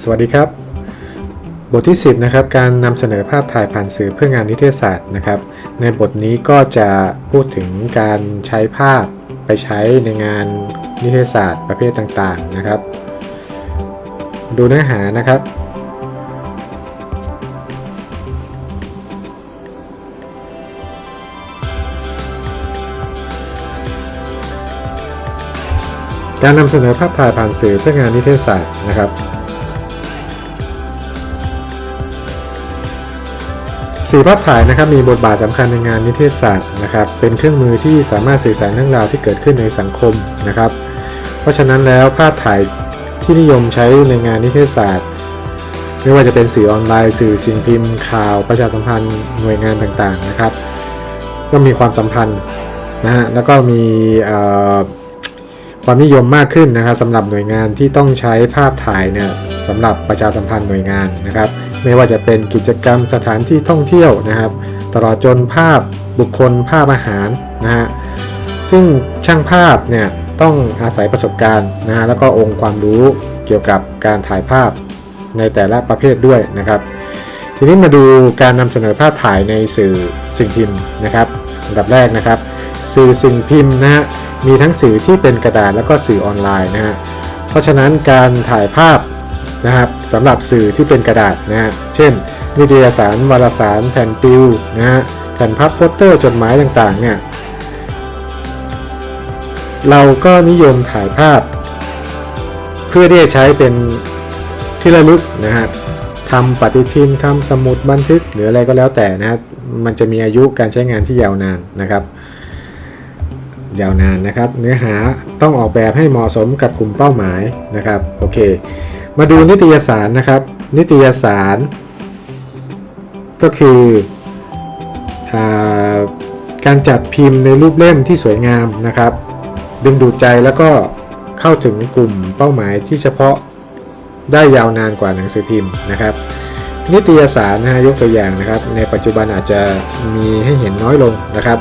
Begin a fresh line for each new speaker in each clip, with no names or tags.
สวัสดีครับ บทที่ 10นะครับการนำเสนอภาพถ่ายผ่านสื่อเพื่องานนิเทศศาสตร์นะครับ ในบทนี้ก็จะพูดถึงการใช้ภาพไปใช้ในงานนิเทศศาสตร์ประเภทต่างๆนะครับ ดูเนื้อหานะครับ การนำเสนอภาพถ่ายผ่านสื่อเพื่องานนิเทศศาสตร์นะครับ สื่อภาพถ่ายนะครับมีบทบาทสำคัญในงานนิเทศศาสตร์นะครับ เป็นเครื่องมือที่สามารถสื่อสารเรื่องราวที่เกิดขึ้นในสังคมนะครับ เพราะฉะนั้นแล้วภาพถ่ายที่นิยมใช้ในงานนิเทศศาสตร์ ไม่ว่าจะเป็นสื่อออนไลน์ สื่อสิ่งพิมพ์ ข่าว ประชาสัมพันธ์หน่วยงานต่างๆนะครับ ก็มีความสัมพันธ์นะฮะแล้วก็มีเอ่อ ความนิยมมากขึ้นนะครับสำหรับหน่วยงานที่ต้องใช้ภาพถ่ายเนี่ยสำหรับประชาสัมพันธ์หน่วยงานนะครับ ไม่ว่าจะเป็นกิจกรรมสถานที่ท่องเที่ยวนะครับ ตลอดจนภาพบุคคลภาพอาหารนะฮะซึ่งช่างภาพเนี่ยต้องอาศัยประสบการณ์นะฮะแล้วก็องค์ความรู้เกี่ยวกับการถ่ายภาพในแต่ละประเภทด้วยนะครับ ทีนี้มาดูการนำเสนอภาพถ่ายในสื่อสิ่งพิมพ์นะครับอันดับแรกนะครับ สื่อสิ่งพิมพ์นะฮะมีทั้งสื่อที่เป็นกระดาษแล้วก็สื่อออนไลน์นะฮะเพราะฉะนั้นการถ่ายภาพนะครับสำหรับสื่อที่เป็นกระดาษนะฮะเช่น นิตยสารวารสาร แผ่นปิวนะฮะแผ่นพับโปสเตอร์จดหมายต่างๆเนี่ยเราก็นิยมถ่ายภาพ เพื่อที่จะใช้เป็นที่ระลึกนะฮะทำปฏิทินทำสมุดบันทึกหรืออะไรก็แล้วแต่นะครับมันจะมีอายุการใช้งานที่ยาวนานนะครับ ยาวนานนะครับ เนื้อหาต้องออกแบบให้เหมาะสมกับกลุ่มเป้าหมายนะครับโอเค มาดูนิตยสารนะครับ นิตยสาร ก็คืออการจัดพิมพ์ในรูปเล่มที่สวยงามนะครับ ดึงดูดใจแล้วก็เข้าถึงกลุ่มเป้าหมายที่เฉพาะได้ยาวนานกว่าหนังสือพิมพ์นะครับ นิตยสารนะฮะยกตัวอย่างนะครับ ในปัจจุบันอาจจะมีให้เห็นน้อยลงนะครับ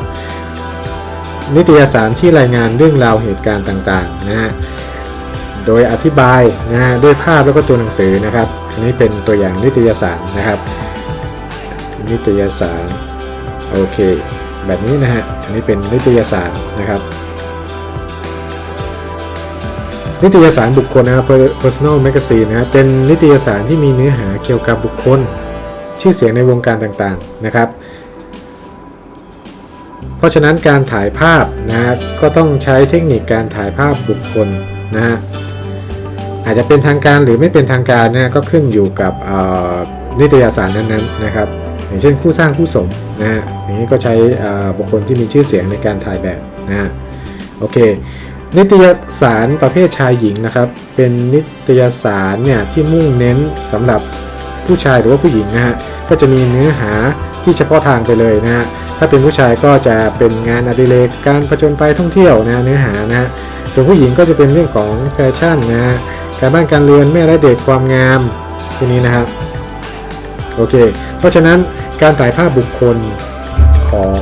นิตยสารที่รายงานเรื่องราวเหตุการณ์ต่างๆนะฮะโดยอธิบายนะฮะด้วยภาพแล้วก็ตัวหนังสือนะครับอันนี้เป็นตัวอย่างนิตยสารนะครับ นิตยสารโอเค แบบนี้นะฮะอันนี้เป็นนิตยสารนะครับ นิตยสารบุคคลนะครับ personal magazine นะครับเป็นนิตยสารที่มีเนื้อหาเกี่ยวกับบุคคล ชื่อเสียงในวงการต่างๆนะครับ เพราะฉะนั้นการถ่ายภาพนะก็ต้องใช้เทคนิคการถ่ายภาพบุคคลนะฮะอาจจะเป็นทางการหรือไม่เป็นทางการนะก็ขึ้นอยู่กับนิตยสารนั้นๆนะครับ อย่างเช่นคู่สร้างคู่สมนะฮะอย่างนี้ก็ใช้บุคคลที่มีชื่อเสียงในการถ่ายแบบนะฮะโอเค นิตยสารประเภทชายหญิงนะครับ เป็นนิตยสารเนี่ยที่มุ่งเน้นสำหรับผู้ชายหรือว่าผู้หญิงนะฮะก็จะมีเนื้อหาที่เฉพาะทางไปเลยนะฮะ ถ้าเป็นผู้ชายก็จะเป็นงานอดิเรกการผจญไปท่องเที่ยวนะเนื้อหานะฮะส่วนผู้หญิงก็จะเป็นเรื่องของแฟชั่นนะการบ้านการเรือนแม่และเด็กความงามพวกนี้นะครับโอเค เพราะฉะนั้นการถ่ายภาพบุคคลของ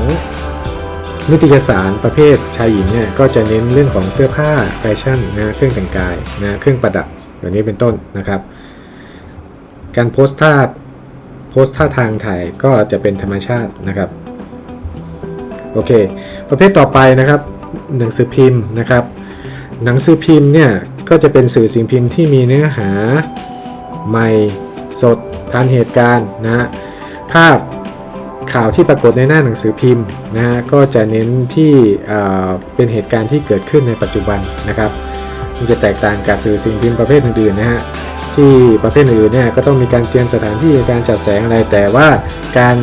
นิตยสารประเภทชายหญิงเนี่ยก็จะเน้นเรื่องของเสื้อผ้าแฟชั่นนะเครื่องแต่งกายนะเครื่องประดับแบบนี้เป็นต้นนะครับ การโพสท่าโพสท่าทางถ่ายก็จะเป็นธรรมชาตินะครับ โอเค ประเภทต่อไปนะครับ หนังสือพิมพ์นะครับ หนังสือพิมพ์เนี่ยก็จะเป็นสื่อสิ่งพิมพ์ที่มีเนื้อหาใหม่สดทันเหตุการณ์นะฮะภาพข่าวที่ปรากฏในหน้าหนังสือพิมพ์นะฮะก็จะเน้นที่เอ่อเป็นเหตุการณ์ที่เกิดขึ้นในปัจจุบันนะครับมันจะแตกต่างกับสื่อสิ่งพิมพ์ประเภทอื่นๆนะฮะที่ประเภทอื่นเนี่ยก็ต้องมีการเตรียมสถานที่การจัดแสงอะไรแต่ว่าการ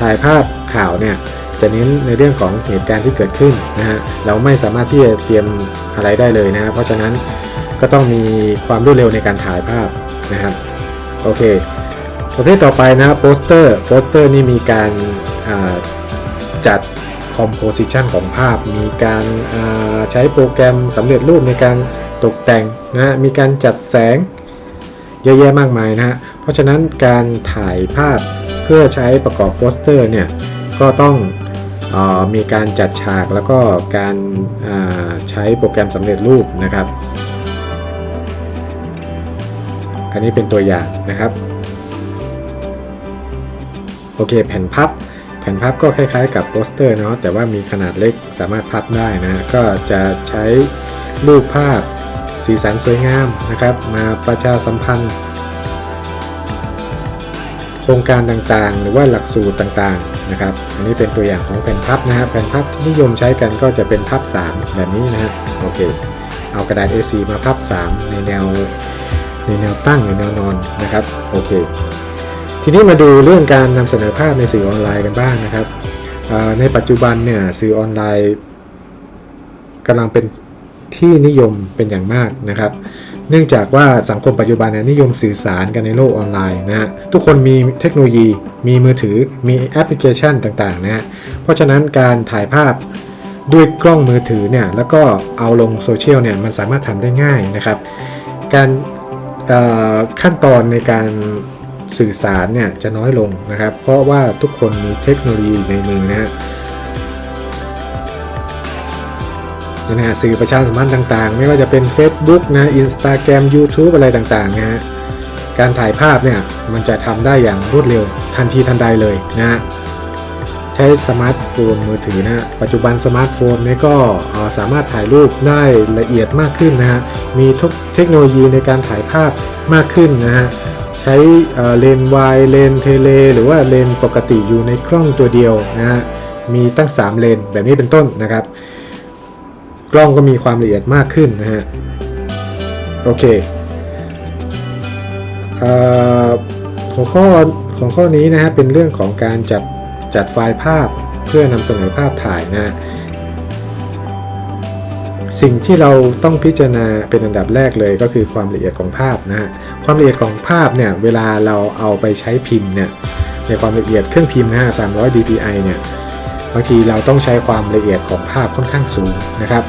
ถ่ายภาพข่าวเนี่ย จะเน้นในเรื่องของเหตุการณ์ที่เกิดขึ้นนะฮะเราไม่สามารถที่จะเตรียมอะไรได้เลยนะฮะเพราะฉะนั้นก็ต้องมีความรวดเร็วในการถ่ายภาพนะครับโอเคประเภทต่อไปนะโปสเตอร์โปสเตอร์นี่มีการาจัดคอมโพสิชันของภาพ มีการาใช้โปรแกรมสำเร็จรูปในการตกแต่งนะฮะมีการจัดแสงเยอะแยะมากมายนะฮะเพราะฉะนั้นการถ่ายภาพเพื่อใช้ประกอบโปสเตอร์เนี่ยก็ต้อง มีการจัดฉากแล้วก็การใช้โปรแกรมสำเร็จรูปนะครับ อันนี้เป็นตัวอย่างนะครับ โอเคแผ่นพับ แผ่นพับก็คล้ายๆ กับโปสเตอร์เนาะแต่ว่ามีขนาดเล็กสามารถพับได้นะ ก็จะใช้รูปภาพสีสันสวยงามนะครับ มาประชาสัมพันธ์ โครงการต่างๆ หรือว่าหลักสูตรต่างๆ นะครับ อันนี้เป็นตัวอย่างของแผ่นพับนะฮะแผ่นพับที่นิยมใช้กันก็จะเป็นพับ 3 แบบนี้นะฮะโอเค เอากระดาษ A4 มาพับ 3 ในแนวในแนวตั้งหรือแนวนอนนะครับโอเค ทีนี้มาดูเรื่องการนำเสนอภาพในสื่อออนไลน์กันบ้างนะครับในปัจจุบันเนี่ยสื่อออนไลน์กำลังเป็นที่นิยมเป็นอย่างมากนะครับ เนื่องจากว่าสังคมปัจจุบันนิยมสื่อสารกันในโลกออนไลน์นะฮะทุกคนมีเทคโนโลยี มีมือถือมีแอปพลิเคชันต่างๆนะฮะเพราะฉะนั้นการถ่ายภาพด้วยกล้องมือถือเนี่ยแล้วก็เอาลงโซเชียลเนี่ยมันสามารถทำได้ง่ายนะครับ การขั้นตอนในการสื่อสารเนี่ยจะน้อยลงนะครับ เพราะว่าทุกคนมีเทคโนโลยีในมือนะฮะ นะฮะสื่อประชาสัมพันธ์ต่างๆ ไม่ว่าจะเป็น Facebook นะ Instagram YouTube อะไรต่างๆนะฮะการถ่ายภาพเนี่ยมันจะทำได้อย่างรวดเร็วทันทีทันใดเลยนะฮะใช้สมาร์ทโฟนมือถือนะ ปัจจุบันสมาร์ทโฟนเนี่ยก็สามารถถ่ายรูปได้ละเอียดมากขึ้นนะฮะ มีทุกเทคโนโลยีในการถ่ายภาพมากขึ้นนะฮะ ใช้เลนส์วายเลนส์เทเล หรือว่าเลนส์ปกติอยู่ในกล้องตัวเดียวนะฮะ มีตั้ง 3 เลนแบบนี้เป็นต้นนะครับ กล้องก็มีความละเอียดมากขึ้นนะฮะ โอเคเอ่อหัวข้อของข้อนี้นะฮะเป็นเรื่องของการจัดจัดไฟล์ภาพเพื่อนำเสนอภาพถ่ายนะฮะสิ่งที่เราต้องพิจารณาเป็นอันดับแรกเลยก็คือความละเอียดของภาพนะฮะความละเอียดของภาพเนี่ยเวลาเราเอาไปใช้พิมพ์เนี่ยในความละเอียดเครื่องพิมพ์นะฮะ300 dpi เนี่ย บางทีเราต้องใช้ความละเอียดของภาพค่อนข้างสูงนะครับ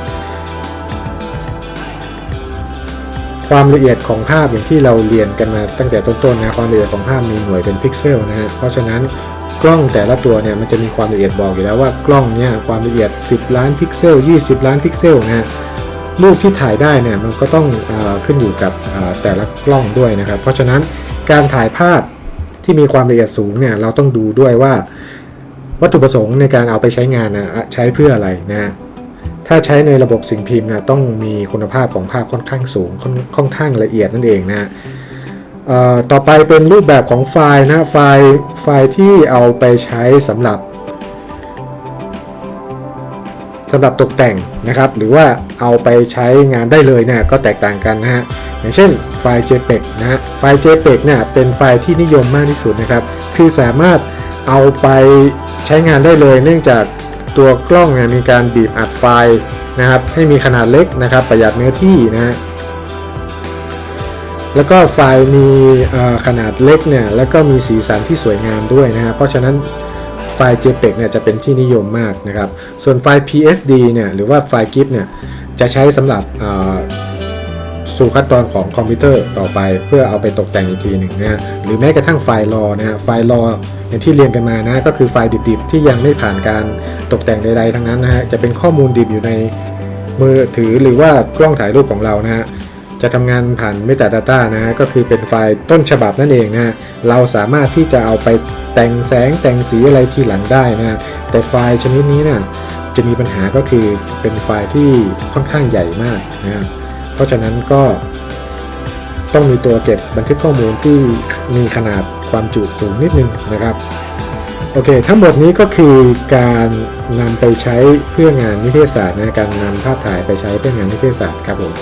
ความละเอียดของภาพอย่างที่เราเรียนกันมาตั้งแต่ต้นๆนะความละเอียดของภาพมีหน่วยเป็นพิกเซลนะฮะเพราะฉะนั้นกล้องแต่ละตัวเนี่ยมันจะมีความละเอียดบอกอยู่แล้วว่ากล้องเนี่ยความละเอียด 10 ล้านพิกเซล 20 ล้านพิกเซลนะฮะรูปที่ถ่ายได้เนี่ยมันก็ต้องอขึ้นอยู่กับแต่ละกล้องด้วยนะครับ เพราะฉะนั้นการถ่ายภาพที่มีความละเอียดสูงเนี่ยเราต้องดูด้วยว่า วัตถุประสงค์ในการเอาไปใช้งานนะใช้เพื่ออะไรนะถ้าใช้ในระบบสิ่งพิมพ์นะต้องมีคุณภาพของภาพค่อนข้างสูงค่อนข้างละเอียดนั่นเองนะต่อไปเป็นรูปแบบของไฟล์นะไฟล์ไฟล์ที่เอาไปใช้สำหรับสำหรับตกแต่งนะครับ หรือว่าเอาไปใช้งานได้เลยเนี่ยก็แตกต่างกันนะฮะอย่างเช่นไฟล์ JPEG นะฮะไฟล์ JPEG เนี่ยเป็นไฟล์ที่นิยมมากที่สุดนะครับ คือสามารถเอาไป ใช้งานได้เลยเนื่องจากตัวกล้องเนี่ยมีการบีบอัดไฟล์นะครับ ให้มีขนาดเล็กนะครับ ประหยัดเนื้อที่นะฮะแล้วก็ไฟล์มีขนาดเล็กเนี่ยแล้วก็มีสีสันที่สวยงามด้วยนะฮะเพราะฉะนั้นไฟล์ JPEG เนี่ยจะเป็นที่นิยมมากนะครับ ส่วนไฟล์ PSD เนี่ยหรือว่าไฟล์ GIF เนี่ยจะใช้สำหรับสู่ขั้นตอนของคอมพิวเตอร์ต่อไป เพื่อเอาไปตกแต่งอีกทีหนึ่งนะฮะหรือแม้กระทั่งไฟล์รอนะฮะไฟล์รอ อย่างที่เรียนกันมานะก็คือไฟล์ดิบๆ ที่ยังไม่ผ่านการตกแต่งใดๆทั้งนั้นนะฮะจะเป็นข้อมูลดิบอยู่ในมือถือหรือว่ากล้องถ่ายรูปของเรานะฮะจะทำงานผ่าน Metadata นะฮะก็คือเป็นไฟล์ต้นฉบับนั่นเองนะฮะเราสามารถที่จะเอาไปแต่งแสงแต่งสีอะไรทีหลังได้นะฮะแต่ไฟล์ชนิดนี้นะ่ะจะมีปัญหาก็คือเป็นไฟล์ที่ค่อนข้างใหญ่มากนะฮะเพราะฉะนั้นก็ต้องมีตัวเก็บบันทึกข้อมูลที่มีขนาด ความจุสูงนิดนึงนะครับโอเค ทั้งหมดนี้ก็คือการนำไปใช้เพื่องานนิเทศศาสตร์นะการนำภาพถ่ายไปใช้เพื่องานนิเทศศาสตร์ครับผม